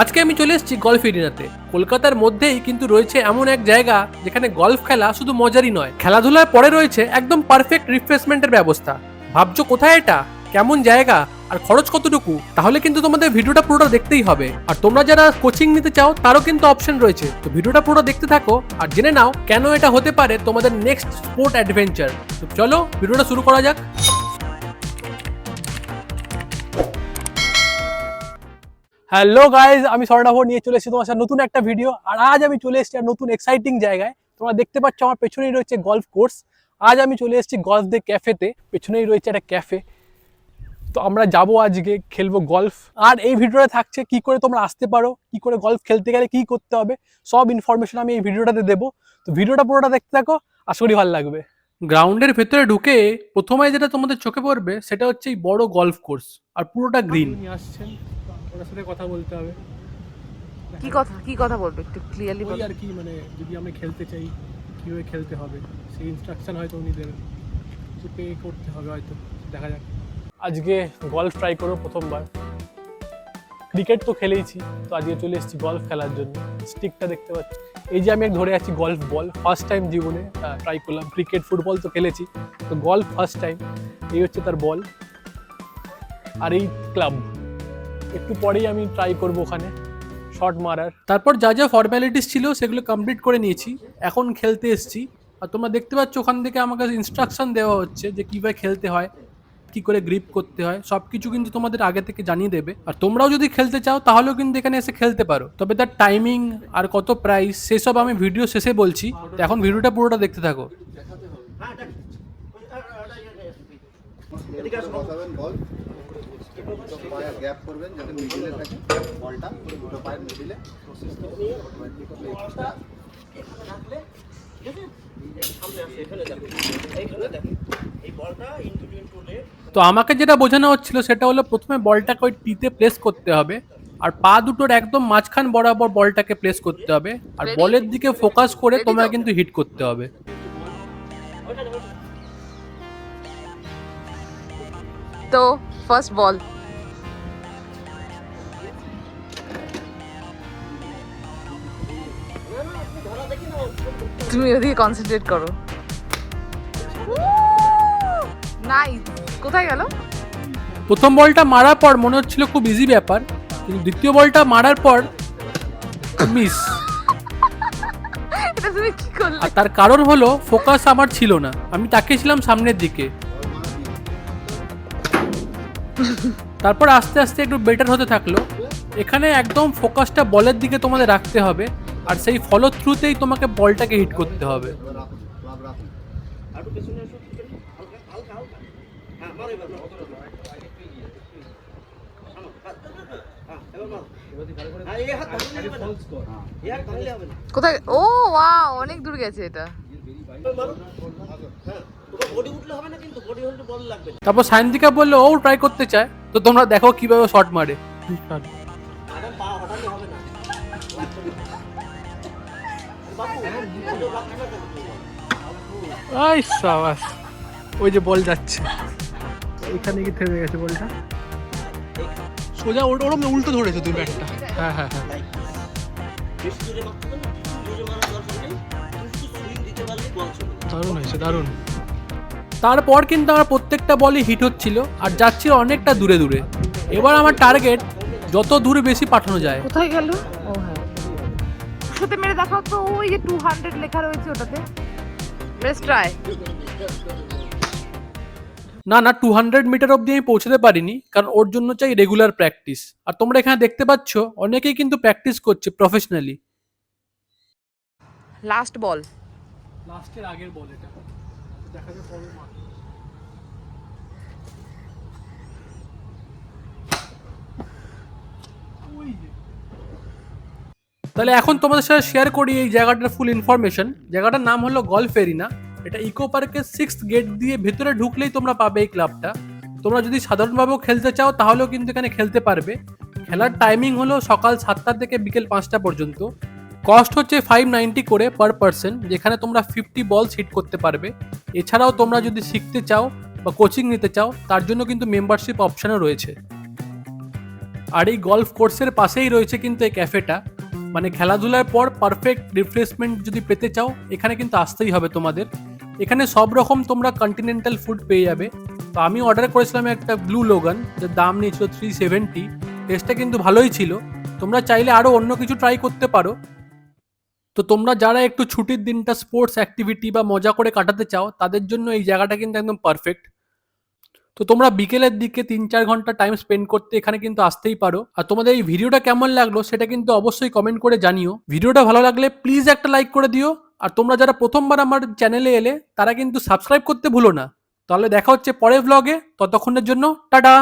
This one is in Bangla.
আজকে আমি চলে এসেছি গল্ফ এরিনাতে কলকাতার মধ্যেই কিন্তু রয়েছে এমন এক জায়গা যেখানে গল্ফ খেলা শুধু মজারই নয়, খেলাধুলার পরে রয়েছে একদম পারফেক্ট রিফ্রেশমেন্টের ব্যবস্থা। ভাবছ কোথায় এটা? কেমন জায়গা? আর খরচ কতটুকু? তাহলে কিন্তু তোমাদের ভিডিওটা পুরোটা দেখতেই হবে। আর তোমরা যারা কোচিং নিতে চাও, তারও কিন্তু অপশন রয়েছে। তো ভিডিওটা পুরো দেখতে থাকো আর জেনে নাও কেন এটা হতে পারে তোমাদের নেক্সট স্পোর্ট অ্যাডভেঞ্চার তো চলো, ভিডিওটা শুরু করা যাক। হ্যালো গাইজ আমি স্বর্ণাভ নিয়ে চলে এসেছি তোমার সাথে নতুন একটা ভিডিও আর আজ আমি চলে এসেছি আর নতুন এক্সাইটিং জায়গায়। তোমরা দেখতে পাচ্ছ আমার পেছনেই রয়েছে গলফ কোর্স আজ আমি চলে এসেছি গলফ দে ক্যাফেতে পেছনেই রয়েছে একটা ক্যাফে তো আমরা যাব আজকে খেলব গলফ আর এই ভিডিওটা থাকছে কি করে তোমরা আসতে পারো কি করে গলফ খেলতে গেলে কি করতে হবে সব ইনফরমেশন আমি এই ভিডিওটাতে দেবো। তো ভিডিওটা পুরোটা দেখতে থাকো আশা করি ভালো লাগবে। গ্রাউন্ডের ভেতরে ঢুকে প্রথমে যেটা তোমাদের চোখে পড়বে সেটা হচ্ছে এই বড় গলফ কোর্স আর পুরোটা গ্রিন আসছেন। ওনার সাথে কথা বলতে হবে। কি কথা কি কথা বলবে? একটু ক্লিয়ারলি ওই আর কি মানে যদি আমরা খেলতে চাই কীভাবে খেলতে হবে? সেই ইনস্ট্রাকশন হয়তো উনি দেবেন কিছু পে করতে হবে হয়তো দেখা যাক। আজকে গলফ ট্রাই করব প্রথমবার। ক্রিকেট তো খেলেইছি তো আজকে চলে এসেছি গলফ খেলার জন্য। স্টিকটা দেখতে পাচ্ছি। এই যে আমি এক ধরে আছি গলফ বল ফার্স্ট টাইম জীবনে ট্রাই করলাম। ক্রিকেট ফুটবল তো খেলেছি তো গলফ ফার্স্ট টাইম এই হচ্ছে তার বল আর এই ক্লাব একটু পরেই আমি ট্রাই করব ওখানে শট মারার তারপর যা যা ফর্ম্যালিটিস ছিল সেগুলো কমপ্লিট করে নিয়েছি এখন খেলতে এসেছি আর তোমরা দেখতে পাচ্ছ ওখান থেকে আমাকে ইনস্ট্রাকশন দেওয়া হচ্ছে যে কীভাবে খেলতে হয় কি করে গ্রিপ করতে হয় সব কিছু কিন্তু তোমাদের আগে থেকে জানিয়ে দেবে আর তোমরাও যদি খেলতে চাও তাহলেও কিন্তু এখানে এসে খেলতে পারো তবে তার টাইমিং আর কত প্রাইস সেসব আমি ভিডিও শেষে বলছি তো এখন ভিডিওটা পুরোটা দেখতে থাকো বল দুটো পায়ের গ্যাপ করবেন যাতে মিডিলে থাকে বলটা দুটো পায়ের মিডিলে। তো আমাকে যেটা বোঝানো হচ্ছিল সেটা হলো প্রথমে বলটাকে ওই টিতে প্লেস করতে হবে আর পা দুটোর একদম মাঝখান বরাবর বলটাকে প্লেস করতে হবে আর বলের দিকে ফোকাস করে তোমায় কিন্তু হিট করতে হবে। তো ফার্স্ট বল তুমি ওদিকে কনসেন্ট্রেট করো। নাইস কোথায় গেল? প্রথম বলটা মারার পর মনে হচ্ছিল খুব ইজি ব্যাপার কিন্তু দ্বিতীয় বলটা মারার পর মিস আর তার কারণ হলো ফোকাস আমার ছিল না। আমি তাকিয়েছিলাম সামনের দিকে। তারপর আস্তে আস্তে একটু বেটার হতে থাকল। এখানে একদম ফোকাসটা বলের দিকে তোমাদের রাখতে হবে, আর সেই ফলো থ্রুতেই তোমাকে বলটাকে হিট করতে হবে। কোথায়? ও অনেক দূর গেছে এটা। তারপর সায়ন্তিকা বলল ও ট্রাই করতে চায় তো তোমরা দেখো কীভাবে শট মারে। ওই যে বল যাচ্ছে। এখানে কি থেমে গেছে বলটা? সোজা ওটা ওরম উল্টো ধরেছে তুই ব্যাটটা। হ্যাঁ হ্যাঁ হ্যাঁ। দারুণ হয়েছে দারুণ। তারপর কিন্তু আমার প্রত্যেকটা বলই হিট হচ্ছিল আর যাচ্ছিল অনেকটা দূরে দূরে। এবার আমার টার্গেট যত দূরে বেশি পাঠানো যায়। কোথায় গেল? ও হ্যাঁ। সাথে মেরে দেখাও তো ওই যে টু হান্ড্রেড লেখা রয়েছে ওটাতে। লেটস ট্রাই না না টু হান্ড্রেড মিটার অব্দি আমি পৌঁছতে পারিনি কারণ ওর জন্য চাই রেগুলার প্র্যাকটিস আর তোমরা এখানে দেখতে পাচ্ছ অনেকেই কিন্তু প্র্যাকটিস করছে প্রফেশনালি লাস্ট বল লাস্টের আগের বল এটা। তাহলে এখন তোমাদের সাথে শেয়ার করি এই জায়গাটার ফুল ইনফরমেশন জায়গাটার নাম হলো গলফ এরিনা এটা ইকো পার্কের সিক্স গেট দিয়ে ভেতরে ঢুকলেই তোমরা পাবে এই ক্লাবটা তোমরা যদি সাধারণভাবেও খেলতে চাও, তাহলেও কিন্তু এখানে খেলতে পারবে। খেলার টাইমিং হলো সকাল সাতটা থেকে বিকেল পাঁচটা পর্যন্ত। কস্ট হচ্ছে ফাইভ নাইনটি করে পার পার্সন যেখানে তোমরা ফিফটি বলস হিট করতে পারবে। এছাড়াও তোমরা যদি শিখতে চাও বা কোচিং নিতে চাও, তার জন্য কিন্তু মেম্বারশিপ অপশানও রয়েছে। আর এই গলফ কোর্সের পাশেই রয়েছে কিন্তু এই ক্যাফেটা মানে খেলাধুলার পর পারফেক্ট রিফ্রেশমেন্ট যদি পেতে চাও, এখানে কিন্তু আসতেই হবে তোমাদের। এখানে সব রকম তোমরা কন্টিনেন্টাল ফুড পেয়ে যাবে। তো আমি অর্ডার করেছিলাম একটা ব্লু লোগান যার দাম নিয়েছিল থ্রি সেভেন্টি টেস্টটা কিন্তু ভালোই ছিল। তোমরা চাইলে আরও অন্য কিছু ট্রাই করতে পারো। তো তোমরা যারা একটু ছুটির দিনটা স্পোর্টস অ্যাক্টিভিটি বা মজা করে কাটাতে চাও, তাদের জন্য এই জায়গাটা কিন্তু একদম পারফেক্ট তো তোমরা বিকেলের দিকে তিন চার ঘণ্টা টাইম স্পেন্ড করতে এখানে কিন্তু আসতেই পারো। আর তোমাদের এই ভিডিওটা কেমন লাগল সেটা কিন্তু অবশ্যই কমেন্ট করে জানিও। ভিডিওটা ভালো লাগলে প্লিজ একটা লাইক করে দিও। আর তোমরা যারা প্রথমবার আমার চ্যানেলে এলে, তারা কিন্তু সাবস্ক্রাইব করতে ভুলো না। তাহলে দেখা হচ্ছে পরের ভ্লগে ততক্ষণের জন্য, টাটা!